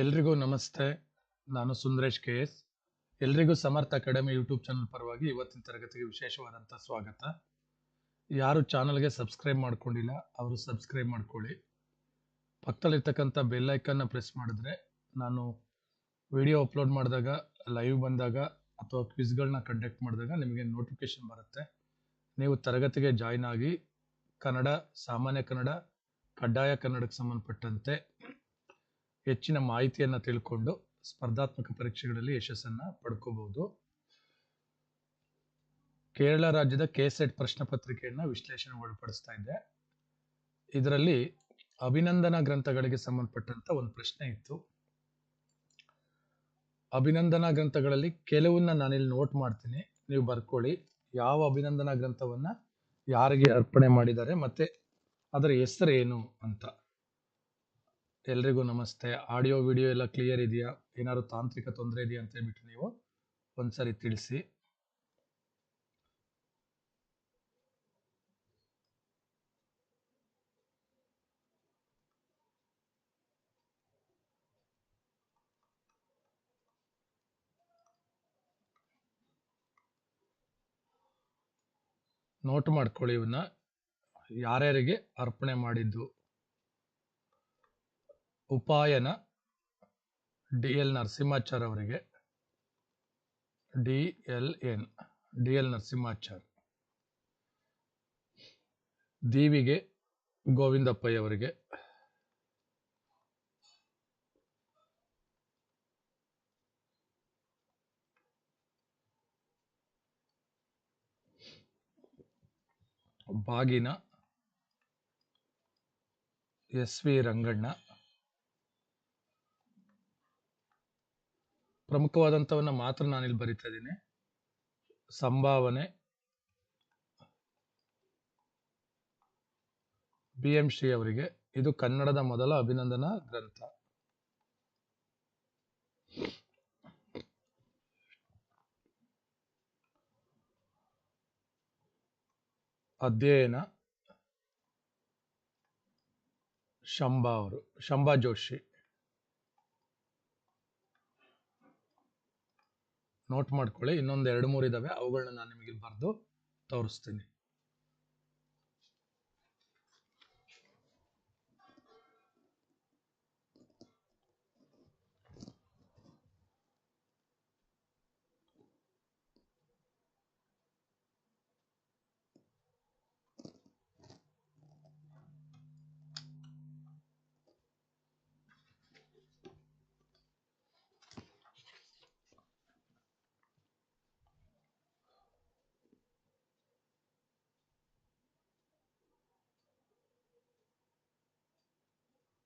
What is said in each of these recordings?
ಎಲ್ರಿಗೂ ನಮಸ್ತೆ. ನಾನು ಸುಂದರೇಶ್ ಕೆ ಎಸ್. ಎಲ್ರಿಗೂ ಸಮರ್ಥ ಅಕಾಡೆಮಿ ಯೂಟ್ಯೂಬ್ ಚಾನಲ್ ಪರವಾಗಿ ಇವತ್ತಿನ ತರಗತಿಗೆ ವಿಶೇಷವಾದಂಥ ಸ್ವಾಗತ. ಯಾರು ಚಾನಲ್ಗೆ ಸಬ್ಸ್ಕ್ರೈಬ್ ಮಾಡ್ಕೊಂಡಿಲ್ಲ, ಅವರು ಸಬ್ಸ್ಕ್ರೈಬ್ ಮಾಡ್ಕೊಳ್ಳಿ. ಪಕ್ಕದಲ್ಲಿರ್ತಕ್ಕಂಥ ಬೆಲ್ ಐಕನ್ನ ಪ್ರೆಸ್ ಮಾಡಿದ್ರೆ ನಾನು ವಿಡಿಯೋ ಅಪ್ಲೋಡ್ ಮಾಡಿದಾಗ, ಲೈವ್ ಬಂದಾಗ ಅಥವಾ ಕ್ವಿಸ್ಗಳನ್ನ ಕಂಡಕ್ಟ್ ಮಾಡಿದಾಗ ನಿಮಗೆ ನೋಟಿಫಿಕೇಶನ್ ಬರುತ್ತೆ. ನೀವು ತರಗತಿಗೆ ಜಾಯ್ನ್ ಆಗಿ ಕನ್ನಡ, ಸಾಮಾನ್ಯ ಕನ್ನಡ, ಕಡ್ಡಾಯ ಕನ್ನಡಕ್ಕೆ ಸಂಬಂಧಪಟ್ಟಂತೆ ಹೆಚ್ಚಿನ ಮಾಹಿತಿಯನ್ನು ತಿಳ್ಕೊಂಡು ಸ್ಪರ್ಧಾತ್ಮಕ ಪರೀಕ್ಷೆಗಳಲ್ಲಿ ಯಶಸ್ಸನ್ನು ಪಡ್ಕೋಬಹುದು. ಕೇರಳ ರಾಜ್ಯದ ಕೆ ಸೆಟ್ ಪ್ರಶ್ನೆ ವಿಶ್ಲೇಷಣೆ ಒಳಪಡಿಸ್ತಾ ಇದ್ದೆ. ಇದರಲ್ಲಿ ಅಭಿನಂದನಾ ಗ್ರಂಥಗಳಿಗೆ ಸಂಬಂಧಪಟ್ಟಂತ ಒಂದು ಪ್ರಶ್ನೆ ಇತ್ತು. ಅಭಿನಂದನಾ ಗ್ರಂಥಗಳಲ್ಲಿ ಕೆಲವನ್ನ ನಾನಿಲ್ಲಿ ನೋಟ್ ಮಾಡ್ತೀನಿ. ನೀವು ಬರ್ಕೊಳ್ಳಿ. ಯಾವ ಅಭಿನಂದನಾ ಗ್ರಂಥವನ್ನ ಯಾರಿಗೆ ಅರ್ಪಣೆ ಮಾಡಿದ್ದಾರೆ ಮತ್ತೆ ಅದರ ಹೆಸರೇನು ಅಂತ. ಎಲ್ರಿಗೂ ನಮಸ್ತೆ. ಆಡಿಯೋ, ವಿಡಿಯೋ ಎಲ್ಲ ಕ್ಲಿಯರ್ ಇದೆಯಾ? ಏನಾದ್ರು ತಾಂತ್ರಿಕ ತೊಂದರೆ ಇದೆಯಾ ಅಂತ ಹೇಳ್ಬಿಟ್ಟು ನೀವು ಒಂದ್ಸರಿ ತಿಳಿಸಿ. ನೋಟ್ ಮಾಡ್ಕೊಳ್ಳಿ ಇವನ್ನ. ಯಾರ್ಯಾರಿಗೆ ಅರ್ಪಣೆ ಮಾಡಿದ್ದು? ಉಪಾಯನ ಡಿ ಎಲ್ ನರಸಿಂಹಾಚಾರ್ ಅವರಿಗೆ. D L N, D L Narasimhachar. ದೀವಿಗೆ ಗೋವಿಂದಪ್ಪಯ್ಯವರಿಗೆ ಬಾಗಿನ ಎಸ್ ವಿ ರಂಗಣ್ಣ. ಪ್ರಮುಖವಾದಂಥವನ್ನ ಮಾತ್ರ ನಾನಿಲ್ಲಿ ಬರಿತಾ ಇದ್ದೀನಿ ಸಂಭಾವನೆ. ಬಿ ಎಂ ಶ್ರೀ ಅವರಿಗೆ. ಇದು ಕನ್ನಡದ ಮೊದಲ ಅಭಿನಂದನಾ ಗ್ರಂಥ. ಅಧ್ಯಯನ. ಶಂಭಾ ಅವರು. ಶಂಭಾ ಜೋಶಿ. ನೋಟ್ ಮಾಡ್ಕೊಳ್ಳಿ. ಇನ್ನೊಂದು ಎರಡು ಮೂರು ಇದಾವೆ. ಅವುಗಳನ್ನ ನಾನು ನಿಮಗೆ ಬರೆದು ತೋರಿಸ್ತೀನಿ.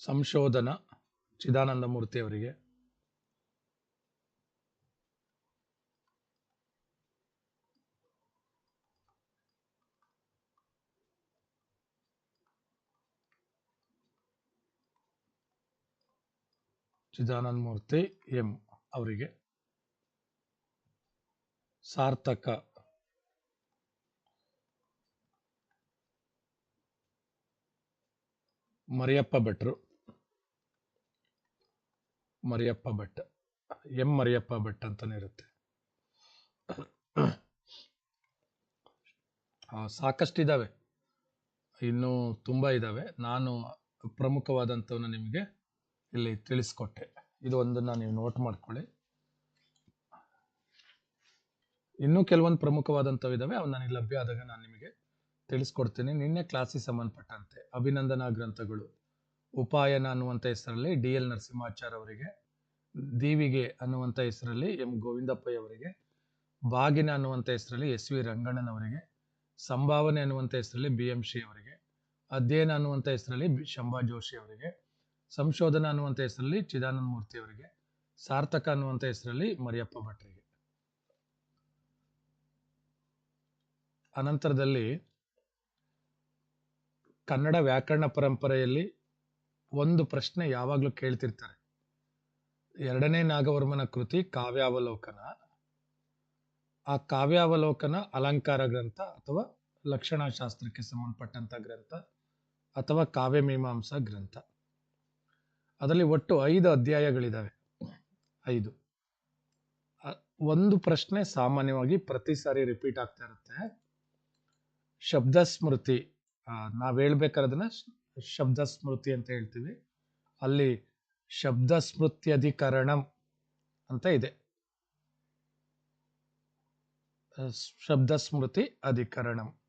ಸಂಶೋಧನಾ ಚಿದಾನಂದ ಮೂರ್ತಿ ಅವರಿಗೆ ಚಿದಾನಂದ ಮೂರ್ತಿ ಎಂ ಅವರಿಗೆ. ಸಾರ್ಥಕ. ಮರಿಯಪ್ಪ ಭಟ್ರು. ಮರಿಯಪ್ಪ ಭಟ್, ಎಂ ಮರಿಯಪ್ಪ ಭಟ್ ಅಂತಾನೆ ಇರುತ್ತೆ. ಸಾಕಷ್ಟಿದ್ದಾವೆ ಇನ್ನೂ ತುಂಬ ಇದ್ದಾವೆ ನಾನು ಪ್ರಮುಖವಾದಂಥವನ್ನ ನಿಮಗೆ ಇಲ್ಲಿ ತಿಳಿಸ್ಕೊಟ್ಟೆ. ಇದು ಒಂದನ್ನು ನೀವು ನೋಟ್ ಮಾಡ್ಕೊಳ್ಳಿ. ಇನ್ನೂ ಕೆಲವೊಂದು ಪ್ರಮುಖವಾದಂಥವು ಇದ್ದಾವೆ ಅವು ನನಗೆ ಲಭ್ಯ ಆದಾಗ ನಾನು ನಿಮಗೆ ತಿಳಿಸ್ಕೊಡ್ತೀನಿ. ನಿನ್ನೆ ಕ್ಲಾಸಿಗೆ ಸಂಬಂಧಪಟ್ಟಂತೆ ಅಭಿನಂದನಾ ಗ್ರಂಥಗಳು. ಉಪಾಯನ ಅನ್ನುವಂಥ ಹೆಸರಲ್ಲಿ ಡಿ ಎಲ್ ನರಸಿಂಹಾಚಾರ್ ಅವರಿಗೆ, ದೀವಿಗೆ ಅನ್ನುವಂಥ ಹೆಸರಲ್ಲಿ ಎಂ ಗೋವಿಂದಪ್ಪಯ್ಯ ಅವರಿಗೆ, ಬಾಗಿನ ಅನ್ನುವಂಥ ಹೆಸರಲ್ಲಿ ಎಸ್ ವಿ ರಂಗಣ್ಣನವರಿಗೆ ಸಂಭಾವನೆ ಅನ್ನುವಂಥ ಹೆಸರಲ್ಲಿ ಬಿ ಎಂ ಶಿ ಅವರಿಗೆ, ಅಧ್ಯಯನ ಅನ್ನುವಂಥ ಹೆಸರಲ್ಲಿ ಬಿ- ಶಂಭಾ ಜೋಶಿ ಅವರಿಗೆ, ಸಂಶೋಧನ ಅನ್ನುವಂಥ ಹೆಸರಲ್ಲಿ ಚಿದಾನಂದ ಮೂರ್ತಿ ಅವರಿಗೆ, ಸಾರ್ಥಕ ಅನ್ನುವಂಥ ಹೆಸರಲ್ಲಿ ಮರಿಯಪ್ಪ ಭಟ್ರಿಗೆ. ಅನಂತರದಲ್ಲಿ ಕನ್ನಡ ವ್ಯಾಕರಣ ಪರಂಪರೆಯಲ್ಲಿ ಒಂದು ಪ್ರಶ್ನೆ ಯಾವಾಗಲೂ ಕೇಳ್ತಿರ್ತಾರೆ. ಎರಡನೇ ನಾಗವರ್ಮನ ಕೃತಿ ಕಾವ್ಯಾವಲೋಕನ. ಆ ಕಾವ್ಯಾವಲೋಕನ ಅಲಂಕಾರ ಗ್ರಂಥ ಅಥವಾ ಲಕ್ಷಣಶಾಸ್ತ್ರಕ್ಕೆ ಸಂಬಂಧಪಟ್ಟಂಥ ಗ್ರಂಥ ಅಥವಾ ಕಾವ್ಯ ಮೀಮಾಂಸಾ ಗ್ರಂಥ. ಅದರಲ್ಲಿ ಒಟ್ಟು ಐದು ಅಧ್ಯಾಯಗಳಿದ್ದಾವೆ ಐದು. ಒಂದು ಪ್ರಶ್ನೆ ಸಾಮಾನ್ಯವಾಗಿ ಪ್ರತಿ ಸಾರಿ ರಿಪೀಟ್ ಆಗ್ತಾ ಇರುತ್ತೆ. ಶಬ್ದ ಸ್ಮೃತಿ ನಾವು ಶ- ಶಬ್ದ ಸ್ಮೃತಿ ಅಂತ ಹೇಳ್ತೀವಿ. ಅಲ್ಲಿ ಶಬ್ದ ಸ್ಮೃತಿ ಅಧಿಕರಣಂ ಅಂತ ಇದೆ. ಶಬ್ದ ಸ್ಮೃತಿ ಅಧಿಕರಣಂ.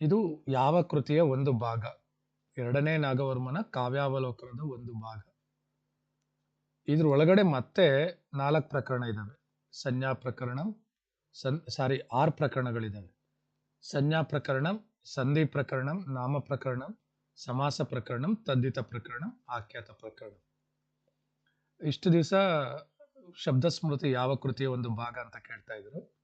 ಇದು ಯಾವ ಕೃತಿಯ ಒಂದು ಭಾಗ? ಎರಡನೇ ನಾಗವರ್ಮನ ಕಾವ್ಯಾವಲೋಕನದ ಒಂದು ಭಾಗ. ಇದ್ರ ಒಳಗಡೆ ಮತ್ತೆ ನಾಲ್ಕು ಪ್ರಕರಣ ಇದ್ದಾವೆ ಸಂಜ್ಞಾ ಪ್ರಕರಣ, ಸನ್, ಸಾರಿ, ಆರು ಪ್ರಕರಣಗಳಿದಾವೆ. ಸಂಜ್ಞಾ ಪ್ರಕರಣಂ, ಸಂಧಿ ಪ್ರಕರಣಂ, ನಾಮ ಪ್ರಕರಣಂ ಸಮಾಸ ಪ್ರಕರಣ ತದ್ದಿತ ಪ್ರಕರಣ, ಆಖ್ಯಾತ ಪ್ರಕರಣ. ಇಷ್ಟು ದಿವಸ ಶಬ್ದ ಸ್ಮೃತಿ ಯಾವ ಕೃತಿಯ ಒಂದು ಭಾಗ ಅಂತ ಕೇಳ್ತಾ ಇದ್ರು.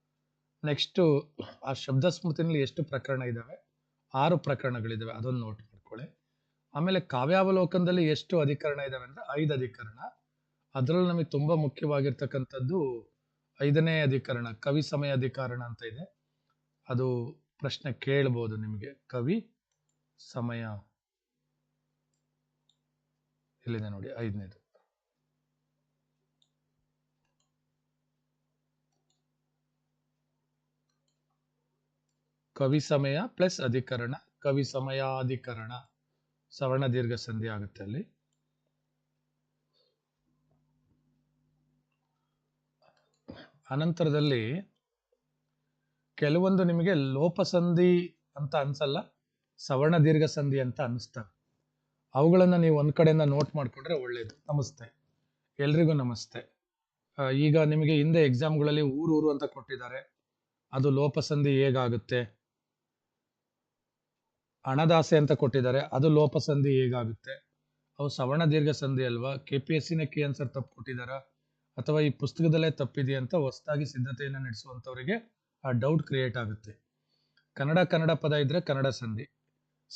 ನೆಕ್ಸ್ಟ್ ಆ ಶಬ್ದ ಸ್ಮೃತಿನಲ್ಲಿ ಎಷ್ಟು ಪ್ರಕರಣ ಇದಾವೆ? ಆರು ಪ್ರಕರಣಗಳಿದಾವೆ. ಅದೊಂದು ನೋಟ್ ಮಾಡ್ಕೊಳ್ಳಿ. ಆಮೇಲೆ ಕಾವ್ಯಾವಲೋಕನದಲ್ಲಿ ಎಷ್ಟು ಅಧಿಕರಣ ಇದಾವೆ ಅಂದ್ರೆ ಐದು ಅಧಿಕರಣ. ಅದರಲ್ಲಿ ನಮಗೆ ತುಂಬಾ ಮುಖ್ಯವಾಗಿರ್ತಕ್ಕಂಥದ್ದು ಐದನೇ ಅಧಿಕರಣ, ಕವಿ ಸಮಯ ಅಧಿಕರಣ ಅಂತ ಇದೆ. ಅದು ಪ್ರಶ್ನೆ ಕೇಳ್ಬೋದು ನಿಮಗೆ. ಕವಿ ಸಮಯ. ಇಲ್ಲಿದೆ ನೋಡಿ? ಐದನೇದು. ಕವಿ ಸಮಯ ಪ್ಲಸ್ ಅಧಿಕರಣ. ಕವಿ ಸಮಯಾಧಿಕರಣ. ಸವರ್ಣ ದೀರ್ಘ ಸಂಧಿ ಆಗುತ್ತೆ ಅಲ್ಲಿ. ಅನಂತರದಲ್ಲಿ ಕೆಲವೊಂದು ನಿಮಗೆ ಲೋಪಸಂಧಿ ಅಂತ ಅನ್ಸಲ್ಲ, ಸವರ್ಣ ದೀರ್ಘ ಸಂಧಿ ಅಂತ ಅನಿಸ್ತವೆ. ಅವುಗಳನ್ನ ನೀವು ಒಂದು ಕಡೆಯಿಂದ ನೋಟ್ ಮಾಡ್ಕೊಂಡ್ರೆ ಒಳ್ಳೇದು. ನಮಸ್ತೆ. ಎಲ್ರಿಗೂ ನಮಸ್ತೆ. ಈಗ ನಿಮಗೆ ಹಿಂದೆ ಎಕ್ಸಾಮ್ಗಳಲ್ಲಿ ಊರೂರು ಅಂತ ಕೊಟ್ಟಿದ್ದಾರೆ. ಅದು ಲೋಪಸಂಧಿ ಹೇಗಾಗುತ್ತೆ? ಹಣದಾಸೆ ಅಂತ ಕೊಟ್ಟಿದ್ದಾರೆ. ಅದು ಲೋಪಸಂಧಿ ಹೇಗಾಗುತ್ತೆ? ಅವು ಸವರ್ಣ ದೀರ್ಘ ಸಂಧಿ ಅಲ್ವಾ ಕೆ ಪಿ ಎಸ್ ಸಿನ ಕಿ ಆನ್ಸರ್ ತಪ್ಪು ಕೊಟ್ಟಿದ್ದಾರಾ? ಅಥವಾ ಈ ಪುಸ್ತಕದಲ್ಲೇ ತಪ್ಪಿದೆಯಾ ಅಂತ ಹೊಸದಾಗಿ ಸಿದ್ಧತೆಯನ್ನು ನಡೆಸುವಂಥವರಿಗೆ ಆ ಡೌಟ್ ಕ್ರಿಯೇಟ್ ಆಗುತ್ತೆ. ಕನ್ನಡ ಕನ್ನಡ ಪದ ಇದ್ರೆ ಕನ್ನಡ ಸಂಧಿ.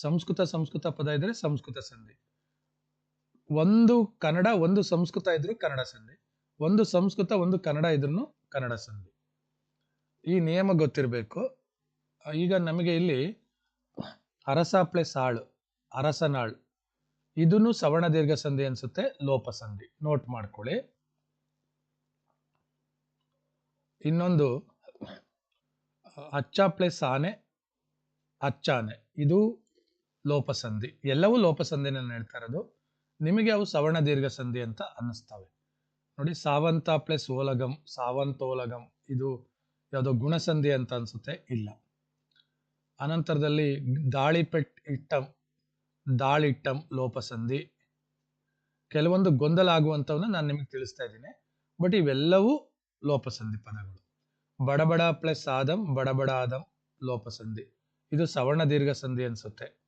ಸಂಸ್ಕೃತ ಸಂಸ್ಕೃತ ಪದ ಇದ್ರೆ ಸಂಸ್ಕೃತ ಸಂಧಿ. ಒಂದು ಕನ್ನಡ, ಒಂದು ಸಂಸ್ಕೃತ ಇದ್ರು ಕನ್ನಡ ಸಂಧಿ. ಒಂದು ಸಂಸ್ಕೃತ, ಒಂದು ಕನ್ನಡ ಇದ್ರು ಕನ್ನಡ ಸಂಧಿ. ಈ ನಿಯಮ ಗೊತ್ತಿರಬೇಕು. ಈಗ ನಮಗೆ ಇಲ್ಲಿ ಅರಸ ಪ್ಲಸ್ ಆಳು ಅರಸನಾಳ್ ಇದನ್ನು ಸವರ್ಣ ದೀರ್ಘ ಸಂಧಿ ಅನ್ಸುತ್ತೆ, ಲೋಪ ಸಂಧಿ. ನೋಟ್ ಮಾಡ್ಕೊಳ್ಳಿ. ಇನ್ನೊಂದು, ಅಚ್ಚ ಪ್ಲಸ್ ಆನೆ ಅಚ್ಚಾನೆ. ಇದು ಲೋಪಸಂಧಿ. ಎಲ್ಲವೂ ಲೋಪಸಂಧಿನ ಹೇಳ್ತಾ ಇರೋದು. ನಿಮಗೆ ಅವು ಸವರ್ಣ ದೀರ್ಘ ಸಂಧಿ ಅಂತ ಅನ್ನಿಸ್ತವೆ. ನೋಡಿ, ಸಾವಂತ ಪ್ಲಸ್ ಓಲಗಂ, ಸಾವಂತೋಲಗಂ ಇದು ಯಾವುದೋ ಗುಣಸಂಧಿ ಅಂತ ಅನ್ಸುತ್ತೆ? ಇಲ್ಲ. ಅನಂತರದಲ್ಲಿ ದಾಳಿಪೆಟ್ ಇಟ್ಟಂ, ದಾಳಿಟ್ಟಂ ಲೋಪಸಂಧಿ. ಕೆಲವೊಂದು ಗೊಂದಲ ಆಗುವಂಥವನ್ನ ನಾನು ನಿಮಗೆ ತಿಳಿಸ್ತಾ ಇದ್ದೀನಿ. ಬಟ್ ಇವೆಲ್ಲವೂ ಲೋಪಸಂಧಿ ಪದಗಳು. ಬಡಬಡ ಪ್ಲಸ್ ಆದಂ, ಬಡಬಡ ಆದಂ ಲೋಪಸಂಧಿ. ಇದು ಸವರ್ಣ ದೀರ್ಘ ಸಂಧಿ ಅನ್ಸುತ್ತೆ.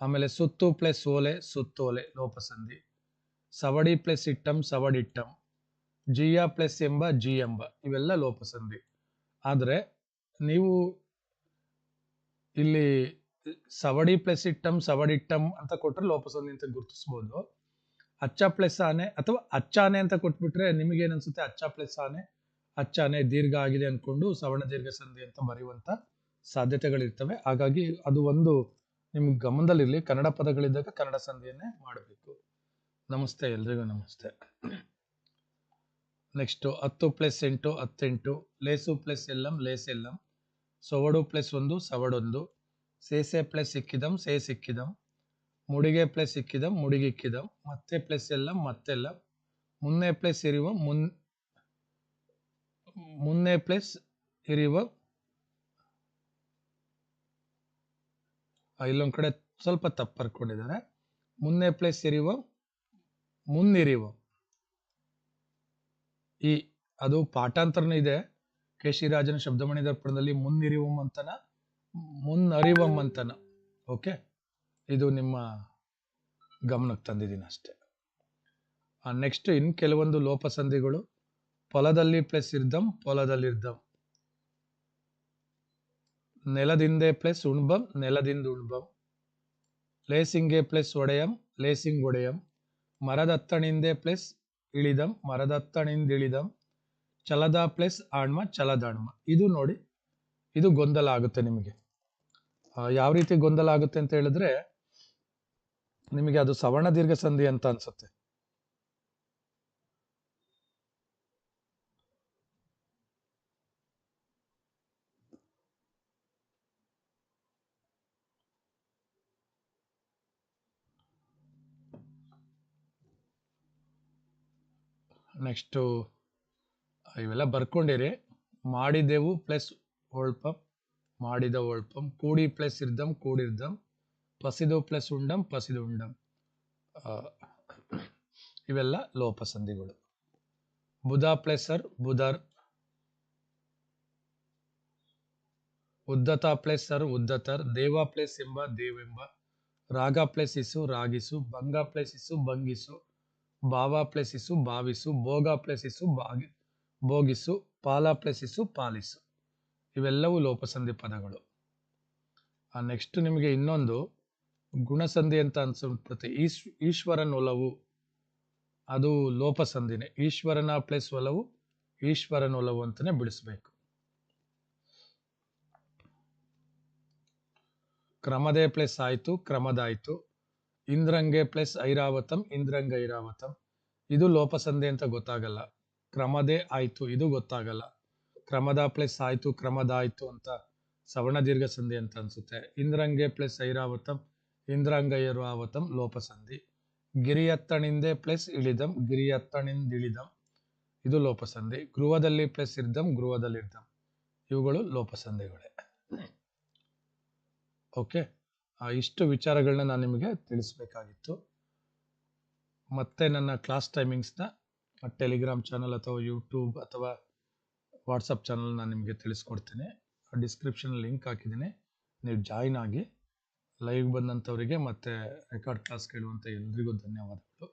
ಆಮೇಲೆ ಸುತ್ತು ಪ್ಲಸ್ ಓಲೆ ಸುತ್ತೋಲೆ ಲೋಪಸಂಧಿ ಸವಡಿ ಪ್ಲಸ್ ಇಟ್ಟಂ ಸವಡಿಟ್ಟಂ ಜಿಯ ಪ್ಲಸ್ ಎಂಬ, ಜಿ ಎಂಬ, ಇವೆಲ್ಲ ಲೋಪಸಂಧಿ ಆದರೆ ನೀವು ಇಲ್ಲಿ ಸವಡಿ ಪ್ಲಸ್ ಇಟ್ಟಂ ಸವಡಿಟ್ಟಂ ಅಂತ ಕೊಟ್ಟರೆ ಲೋಪಸಂಧಿ ಅಂತ ಗುರುತಿಸ್ಬೋದು. ಅಚ್ಚ ಪ್ಲಸ್ ಆನೆ ಅಥವಾ ಅಚ್ಚಾನೆ ಅಂತ ಕೊಟ್ಬಿಟ್ರೆ ನಿಮಗೆ ಅನ್ಸುತ್ತೆ? ಅಚ್ಚ ಪ್ಲಸ್ ಆನೆ ಅಚ್ಚಾನೆ ದೀರ್ಘ ಆಗಿದೆ ಅಂದ್ಕೊಂಡು ಸವರ್ಣ ದೀರ್ಘ ಸಂಧಿ ಅಂತ ಬರೆಯುವಂತ ಸಾಧ್ಯತೆಗಳಿರ್ತವೆ. ಹಾಗಾಗಿ ಅದು ಒಂದು ನಿಮ್ಗೆ ಗಮನದಲ್ಲಿರಲಿ, ಕನ್ನಡ ಪದಗಳಿದ್ದಾಗ ಕನ್ನಡ ಸಂಧಿಯನ್ನೇ ಮಾಡಬೇಕು. ನಮಸ್ತೆ ಎಲ್ರಿಗೂ ನಮಸ್ತೆ. ನೆಕ್ಸ್ಟ್ ಹತ್ತು ಪ್ಲಸ್ ಎಂಟು, ಹತ್ತೆಂಟು, ಲೇಸು ಪ್ಲಸ್ ಎಲ್ಲಂ, ಲೇಸ್ ಎಲ್ಲಂ. ಸೊವಡು ಪ್ಲಸ್ ಒಂದು, ಸವಡೊಂದು. ಸೇಸೆ ಪ್ಲಸ್ ಸಿಕ್ಕಿದಂ ಸೇ ಸಿಕ್ಕಿದಂ ಮುಡಿಗೆ ಪ್ಲಸ್ ಸಿಕ್ಕಿದಂ ಮುಡಿಗಿಕ್ಕಿದಂ ಮತ್ತೆ ಪ್ಲಸ್ ಎಲ್ಲಂ ಮತ್ತೆಲ್ಲ ಮುನ್ನೆ ಪ್ಲಸ್ ಇರುವ, ಮುನ್ ಮುನ್ನೆ ಪ್ಲಸ್ ಇರುವ ಇಲ್ಲೊಂದ್ ಕಡೆ ಸ್ವಲ್ಪ ತಪ್ಪು ಬರ್ಕೊಂಡಿದ್ದಾರೆ. ಮುನ್ನೆ ಪ್ಲೇಸ್ ಇರುವ ಮುನ್ನಿರಿವ ಈ, ಅದು ಪಾಠಾಂತರನೂ ಇದೆ. ಕೆ ಕೇಶಿರಾಜನ ಶಬ್ದಮಣಿ ದರ್ಪಣದಲ್ಲಿ ಮುನ್ನಿರಿವಂ ಅಂತನ ಮುನ್ನರಿವಂ ಅಂತನ ಓಕೆ ಇದು ನಿಮ್ಮ ಗಮನಕ್ಕೆ ತಂದಿದ್ದೀನಿ ಅಷ್ಟೇ. ನೆಕ್ಸ್ಟ್ ಇನ್ ಕೆಲವೊಂದು ಲೋಪಸಂಧಿಗಳು. ಫಲದಲ್ಲಿ ಪ್ಲಸ್ ಇರ್ದಂ ಹೊಲದಲ್ಲಿರ್ದಂ ನೆಲದಿಂದೆ ಪ್ಲಸ್ ಉಣ್ಬಂ, ನೆಲದಿಂದ ಉಣ್ಬಂ. ಲೇಸಿಂಗೆ ಪ್ಲಸ್ ಒಡೆಯಂ, ಲೇಸಿಂಗ್ ಒಡೆಯಂ. ಮರದತ್ತಣಿಂದೆ ಪ್ಲಸ್ ಇಳಿದಂ ಮರದತ್ತಣಿಂದ ಇಳಿದಂ ಚಲದ ಪ್ಲಸ್ ಆಣ್ಮ, ಚಲದಾಣ್ಮ. ಇದು ನೋಡಿ, ಇದು ಗೊಂದಲ ಆಗುತ್ತೆ ನಿಮಗೆ. ಯಾವ ರೀತಿ ಗೊಂದಲ ಆಗುತ್ತೆ ಅಂತ ಹೇಳಿದ್ರೆ, ನಿಮಗೆ ಅದು ಸವರ್ಣ ದೀರ್ಘ ಸಂಧಿ ಅಂತ ಅನ್ಸುತ್ತೆ. ನೆಕ್ಸ್ಟು, ಇವೆಲ್ಲ ಬರ್ಕೊಂಡಿರಿ. ಮಾಡಿದೆವು ಪ್ಲಸ್ ಓಳ್ಪಂ ಮಾಡಿದ ಓಳ್ಪಂ ಕೂಡಿ ಪ್ಲಸ್ ಇರ್ದಂ ಕೂಡಿರ್ದಂ ಪಸಿದು ಪ್ಲಸ್ ಉಂಡಂ, ಪಸಿದು ಉಂಡಂ. ಇವೆಲ್ಲ ಲೋಪಸಂಧಿಗಳು. ಬುಧ ಪ್ಲಸ್ ಸರ್, ಬುಧರ್. ಉದ್ದತ ಪ್ಲಸ್ ಸರ್, ಉದ್ದತರ್. ದೇವ ಪ್ಲಸ್ ಎಂಬ, ದೇವೆಂಬ. ರಾಗ ಪ್ಲಸ್ ಇಸು, ರಾಗಿಸು. ಭಂಗ ಪ್ಲಸ್ ಇಸು ಭಂಗಿಸು ಭಾವ ಪ್ಲಸ್ ಇಸು ಭಾವಿಸು, ಭೋಗ ಪ್ಲಸ್ ಇಸು ಭಾಗಿ, ಭೋಗಿಸು, ಪಾಲ ಪ್ಲಸ್ ಇಸು ಪಾಲಿಸು. ಇವೆಲ್ಲವೂ ಲೋಪಸಂಧಿ ಪದಗಳು. ನೆಕ್ಸ್ಟ್ ನಿಮಗೆ ಇನ್ನೊಂದು ಗುಣಸಂಧಿ ಅಂತ ಅನ್ಸುತ್ತೆ ಈಶ್ ಈಶ್ವರನ ಒಲವು ಅದು ಲೋಪಸಂಧಿನೇ. ಈಶ್ವರನ ಪ್ಲಸ್ ಒಲವು ಈಶ್ವರನ ಒಲವು ಅಂತಲೇ ಬಿಡಿಸ್ಬೇಕು. ಕ್ರಮದೇ ಪ್ಲಸ್ ಆಯ್ತು, ಕ್ರಮದಾಯ್ತು. ಇಂದ್ರಂಗೆ ಪ್ಲಸ್ ಐರಾವತಂ, ಇಂದ್ರಂಗ ಐರಾವತಂ. ಇದು ಲೋಪಸಂಧಿ ಅಂತ ಗೊತ್ತಾಗಲ್ಲ. ಕ್ರಮದೇ ಆಯ್ತು, ಇದು ಗೊತ್ತಾಗಲ್ಲ. ಕ್ರಮದ ಪ್ಲಸ್ ಆಯ್ತು ಕ್ರಮದಾಯ್ತು ಅಂತ ಸವರ್ಣ ದೀರ್ಘ ಸಂಧಿ ಅಂತ ಅನ್ಸುತ್ತೆ. ಇಂದ್ರಂಗೆ ಪ್ಲಸ್ ಐರಾವತಂ, ಇಂದ್ರಂಗ ಐರಾವತಂ ಲೋಪಸಂಧಿ. ಗಿರಿಯತ್ತಣಿಂದೆ ಪ್ಲಸ್ ಇಳಿದಂ ಗಿರಿಯತ್ತಣಿಂದ ಇಳಿದಂ ಇದು ಲೋಪಸಂಧಿ. ಗೃಹದಲ್ಲಿ ಪ್ಲಸ್ ಇರ್ದಂ, ಗೃಹದಲ್ಲಿರ್ದಂ. ಇವುಗಳು ಲೋಪಸಂಧಿಗಳೇ. ಓಕೆ? ಇಷ್ಟು ವಿಚಾರಗಳನ್ನ ನಾನು ನಿಮಗೆ ತಿಳಿಸ್ಬೇಕಾಗಿತ್ತು. ಮತ್ತೆ ನನ್ನ ಕ್ಲಾಸ್ ಟೈಮಿಂಗ್ಸ್ನ ಟೆಲಿಗ್ರಾಮ್ ಚಾನಲ್ ಅಥವಾ ಯೂಟ್ಯೂಬ್ ಅಥವಾ ವಾಟ್ಸಪ್ ಚಾನಲ್ ನಾನು ನಿಮಗೆ ತಿಳಿಸ್ಕೊಡ್ತೀನಿ. ಡಿಸ್ಕ್ರಿಪ್ಷನ್ ಲಿಂಕ್ ಹಾಕಿದ್ದೀನಿ. ನೀವು ಜಾಯ್ನ್ ಆಗಿ ಲೈವ್ ಬಂದಂಥವರಿಗೆ ಮತ್ತು ರೆಕಾರ್ಡ್ ಕ್ಲಾಸ್ ಕೇಳುವಂಥ ಎಲ್ರಿಗೂ ಧನ್ಯವಾದಗಳು.